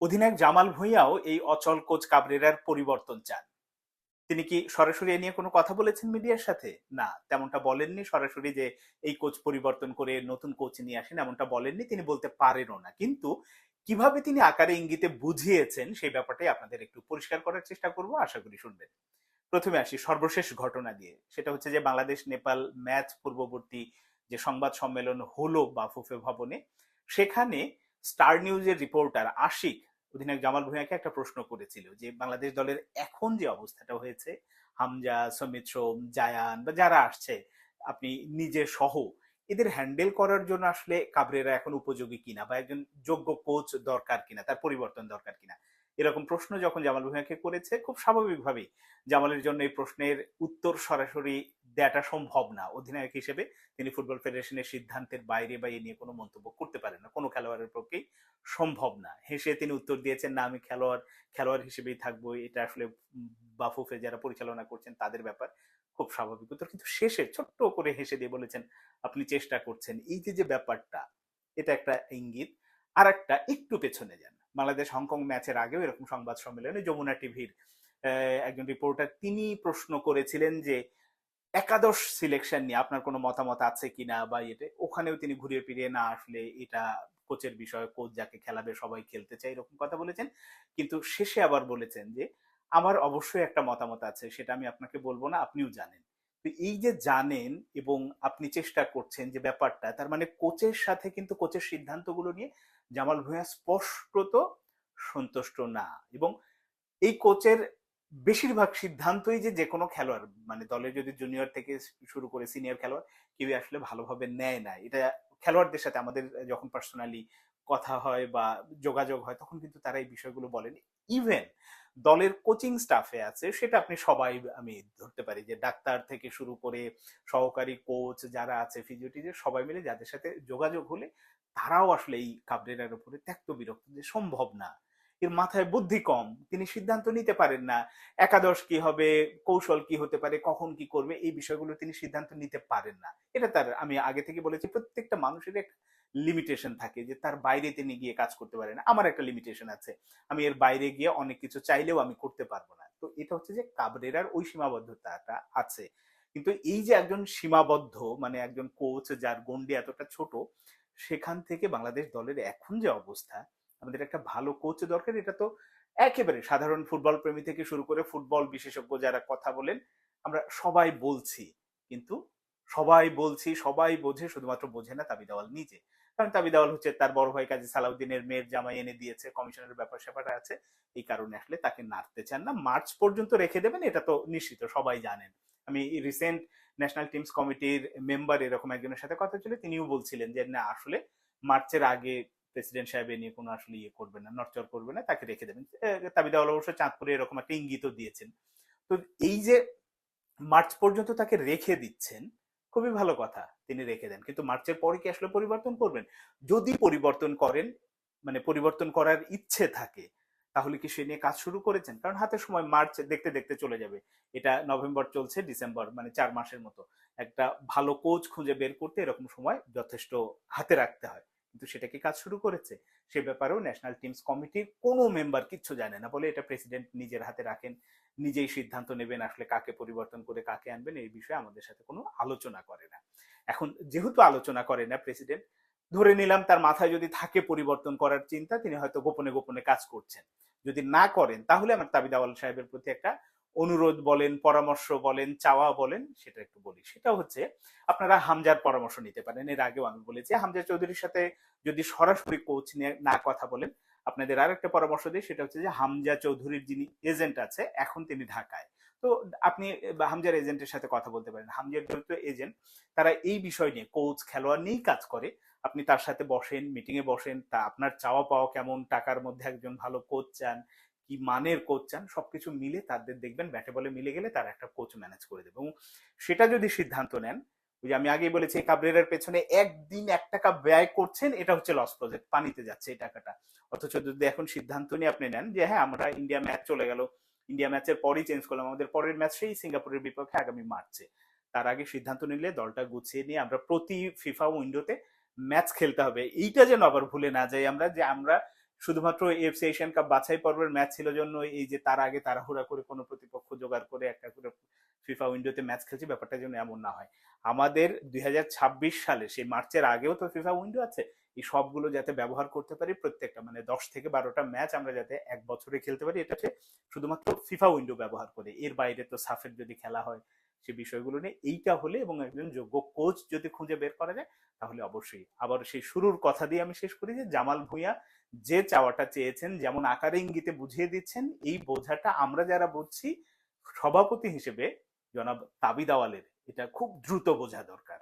অধিনায়ক জামাল ভুঁইয়াও এই অচল কোচ কাবরেরার পরিবর্তন চান। তিনি কি সরাসরি এ নিয়ে কোনো কথা বলেছেন মিডিয়ার সাথে? না, তেমনটা বলেননি সরাসরি যে এই কোচ পরিবর্তন করে নতুন কোচ নিয়ে আসেন এমনটা বলেননি, তিনি বলতে পারেনও না। কিন্তু কীভাবে তিনি আকারে ইঙ্গিতে বুঝিয়েছেন সেই ব্যাপারটাই আপনাদের একটু পরিষ্কার করার চেষ্টা করব, আশা করি শুনবেন। প্রথমে আসি সর্বশেষ ঘটনা দিয়ে। সেটা হচ্ছে যে বাংলাদেশ, নেপাল ম্যাচ পূর্ববর্তী যে সংবাদ সম্মেলন হলো বাফুফে ভবনে, সেখানে স্টার নিউজের রিপোর্টার আশিক অধিনায়ক জামাল ভুঁইয়াকে একটা প্রশ্ন করেছিল যে, বাংলাদেশ দলের এখন যে অবস্থাটা হয়েছে, হামজা, সমিত সোম, জায়ান বা যারা আসছে, আপনি নিজে সহ, এদের হ্যান্ডেল করার জন্য আসলে কাবরেরা এখন উপযোগী কিনা বা একজন যোগ্য কোচ দরকার কিনা, তার পরিবর্তন দরকার কিনা? এরকম প্রশ্ন যখন জামাল ভুঁইয়াকে করেছে, খুব স্বাভাবিকভাবেই জামালের জন্য এই প্রশ্নের উত্তর সরাসরি দেওয়াটা সম্ভব না। অধিনায়ক হিসেবে তিনি ফুটবল ফেডারেশনের সিদ্ধান্তের বাইরে বা এ নিয়ে কোনো মন্তব্য করতে পারেন না। কোনো খেলোয়াড়ের পক্ষেই সম্ভব না। হেসে তিনি উত্তর দিয়েছেন, না, আমি খেলোয়াড় খেলোয়াড় হিসেবেই থাকব। এটা আসলে বাফুফে যারা পরিচালনা করছেন তাদের ব্যাপার। খুব স্বাভাবিক উত্তর। কিন্তু শেষে ছোট্ট করে হেসে দিয়ে বলেছেন, আপনি চেষ্টা করছেন। এই যে যে ব্যাপারটা, এটা একটা ইঙ্গিত। আর একটা একটু পেছনে যান। বাংলাদেশ হংকং ম্যাচের আগেও এরকম সংবাদ সম্মেলনে যমুনা টিভির একজন রিপোর্টার তিনি প্রশ্ন করেছিলেন যে একাদশ সিলেকশন নিয়ে আপনার কোনো মতামত আছে কিনা বা এটা, ওখানেও তিনি ঘুরিয়ে ফিরিয়ে না আসলে এটা কোচের বিষয়ে কোচ যাকে খেলাবে, সবাই খেলতে চায় এরকম কথা বলেছেন। কিন্তু শেষে আবার বলেছেন যে, আমার অবশ্যই একটা মতামত আছে, সেটা আমি আপনাকে বলব না, আপনিও জানেন। তো এই যে জানেন এবং আপনি চেষ্টা করছেন যে ব্যাপারটা, তার মানে কোচের সাথে কিন্তু কোচের সিদ্ধান্তগুলো নিয়ে জামাল ভূঁইয়া স্পষ্টত সন্তুষ্ট না। এবং এই কোচের বেশিরভাগ সিদ্ধান্তই যে যে কোনো খেলোয়াড় মানে দলের যদি জুনিয়র থেকে শুরু করে সিনিয়র খেলোয়াড় কেউ আসলে ভালোভাবে নেয় না। এটা খেলোয়াড়দের সাথে আমাদের যখন পার্সোনালি কথা হয় বা যোগাযোগ হয়, তখন কিন্তু তারা এই বিষয়গুলো বলেন। ইভেন দলের কোচিং স্টাফে আছে, সেটা আপনি সবাই, আমি ধরতে পারি যে ডাক্তার থেকে শুরু করে সহকারী কোচ যারা আছে ফিজিওটিজের সবাই মিলে যাদের সাথে যোগাযোগ হলে তারাও আসলে এই কাবরেরার উপরে ত্যাক্ত বিরক্ত যে সম্ভব না। এর মাথায় বুদ্ধি কম। তিনি সিদ্ধান্ত নিতে পারেন না, একাদশ কি হবে, কৌশল কি হতে পারে, কখন কি করবে, এই বিষয়গুলো তিনি সিদ্ধান্ত নিতে পারেন না। এটা তার, আমি আগে থেকে বলেছি, প্রত্যেকটা মানুষের একটা লিমিটেশন থাকে যে তার বাইরে তিনি গিয়ে কাজ করতে পারেন আমার একটা লিমিটেশন আছে, আমি এর বাইরে গিয়ে অনেক কিছু চাইলেও আমি করতে পারব না। তো এটা হচ্ছে যে কাবরেরার ওই সীমাবদ্ধতাটা আছে। কিন্তু এই যে একজন সীমাবদ্ধ মানে একজন কোচ যার গন্ডি এতটা ছোট, সেখান থেকে বাংলাদেশ দলের এখন যে অবস্থা আমাদের একটা ভালো কোচ দরকার। এটা তো একেবারে সাধারণ ফুটবল প্রেমী থেকে শুরু করে ফুটবল বিশেষজ্ঞ যারা কথা বলেন, আমরা সবাই বলছি। কিন্তু সবাই বলছি, সবাই বোঝে, শুধুমাত্র বোঝে না তাবি দেওয়াল নিজে। কারণ তাবি দেওয়াল হচ্ছে তার বড় ভাই কাজী সালাউদ্দিনের মেয়ের জামাই এনে দিয়েছে, কমিশনের ব্যাপার স্যাপার আছে। এই কারণে আসলে তাকে নাড়তে চান না। মার্চ পর্যন্ত রেখে দেবেন, এটা তো নিশ্চিত, সবাই জানেন। আমি রিসেন্ট ন্যাশনাল টিমস কমিটির মেম্বার এরকম একজনের সাথে কথা ছিল তিনিও বলছিলেন যে, না, আসলে মার্চের আগে প্রেসিডেন্ট সাহেব নিয়ে কোনো আসলে ইয়ে করবে না নরচর করবে না, তাকে রেখে দেবেন। তাবিদা অবশ্য চাঁদপুরে এরকম একটা ইঙ্গিত দিয়েছেন। তো এই যে মার্চ পর্যন্ত তাকে রেখে দিচ্ছেন, খুবই ভালো কথা তিনি রেখে দেন। কিন্তু মার্চের পরে কি আসলে পরিবর্তন করবেন? যদি পরিবর্তন করেন মানে পরিবর্তন করার ইচ্ছে থাকে, তাহলে কি সে নিয়ে কাজ শুরু করেছেন? কারণ হাতে সময় মার্চ দেখতে দেখতে চলে যাবে। এটা নভেম্বর চলছে, ডিসেম্বর মানে চার মাসের মতো। একটা ভালো কোচ খুঁজে বের করতে এরকম সময় যথেষ্ট হাতে রাখতে হয়। কিন্তু সেটা কি কাজ শুরু করেছে? সে ব্যাপারেও ন্যাশনাল টিমস কমিটির কোনো মেম্বার কিচ্ছু জানে না। বলে এটা প্রেসিডেন্ট নিজের হাতে রাখেন, নিজেই সিদ্ধান্ত নেবেন আসলে কাকে পরিবর্তন করে কাকে আনবেন, এই বিষয়ে আমাদের সাথে কোনো আলোচনা করে না। এখন যেহেতু আলোচনা করে না প্রেসিডেন্ট ধরে নিলাম তার মাথায় যদি থাকে পরিবর্তন করার চিন্তা, তিনি হয়তো গোপনে গোপনে কাজ করছেন। যদি না করেন, তাহলে আমার তাবিদ আওয়াল সাহেবের প্রতি একটা অনুরোধ বলেন, পরামর্শ বলেন, চাওয়া বলেন, সেটা একটু বলি। সেটা হচ্ছে, আপনারা হামজার পরামর্শ নিতে পারেন। এর আগেও আমি বলেছি, হামজা চৌধুরীর সাথে যদি সরাসরি কোচ নিয়ে না কথা বলেন, আপনাদের আর একটা পরামর্শ দিই, সেটা হচ্ছে যে হামজা চৌধুরীর যিনি এজেন্ট আছে, এখন তিনি ঢাকায়। তো আপনি হামজার এজেন্টের সাথে কথা বলতে পারেন। হামজার যেহেতু এজেন্ট তারা এই বিষয় নিয়ে কোচ খেলোয়াড় নিয়েই কাজ করে। আপনি তার সাথে বসেন মিটিংয়ে বসেন, তা আপনার চাওয়া পাওয়া কেমন, টাকার মধ্যে একজন ভালো কোচ চান, কি মানের কোচ চান, সবকিছু মিলে তাদের দেখবেন, ব্যাটে বলে মিলে গেলে তারা একটা কোচ ম্যানেজ করে দেবে। এবং সেটা যদি সিদ্ধান্ত নেন ওই যে আমি আগেই বলেছি কাবরেরার পেছনে একদিন এক টাকা ব্যয় করছেন, এটা হচ্ছে লস প্রজেক্ট পানিতে যাচ্ছে এই টাকাটা। অথচ যদি এখন সিদ্ধান্ত নিয়ে আপনি নেন যে হ্যাঁ আমরা ইন্ডিয়া ম্যাচ চলে গেল ইন্ডিয়া ম্যাচের পরই চেঞ্জ করলাম, আমাদের পরের ম্যাচ সেই সিঙ্গাপুরের বিপক্ষে আগামী মার্চে। তার আগে সিদ্ধান্ত নিলে দলটা গুছিয়ে নিয়ে আমরা প্রতি ফিফা উইন্ডোতে ম্যাচ খেলতে হবে। এইটা যেন আবার ভুলে না যাই আমরা, যে আমরা শুধুমাত্র এফসি এশিয়ান কাপ বাছাই পর্বের ম্যাচ ছিল জন্য এই যে তার আগে তাড়াহুড়া করে কোনো প্রতিপক্ষ জোগাড় করে একটা করে ফিফা উইন্ডোতে ম্যাচ খেলছি, ব্যাপারটা যেন এমন না হয়। আমাদের দু হাজার ছাব্বিশ সালে, সেই মার্চের আগেও তো ফিফা উইন্ডো আছে, এই সবগুলো যাতে ব্যবহার করতে পারি, প্রত্যেকটা মানে দশ থেকে বারোটা ম্যাচ আমরা যাতে এক বছরে খেলতে পারি, এটা হচ্ছে শুধুমাত্র ফিফা উইন্ডো ব্যবহার করে। এর বাইরে তো সাফের যদি খেলা হয়, সে বিষয়গুলো নিয়ে এইটা হলে এবং একজন যোগ্য কোচ যদি খুঁজে বের করা যায়, তাহলে অবশ্যই। আবার সেই শুরুর কথা দিয়ে আমি শেষ করি যে, জামাল ভুঁইয়া যে চাওয়াটা চেয়েছেন, যেমন আকারে ইঙ্গিতে বুঝিয়ে দিচ্ছেন, এই বোঝাটা আমরা যারা বুঝছি, সভাপতি হিসেবে জনাব তাবিদ আওয়ালের। এটা খুব দ্রুত বোঝা দরকার।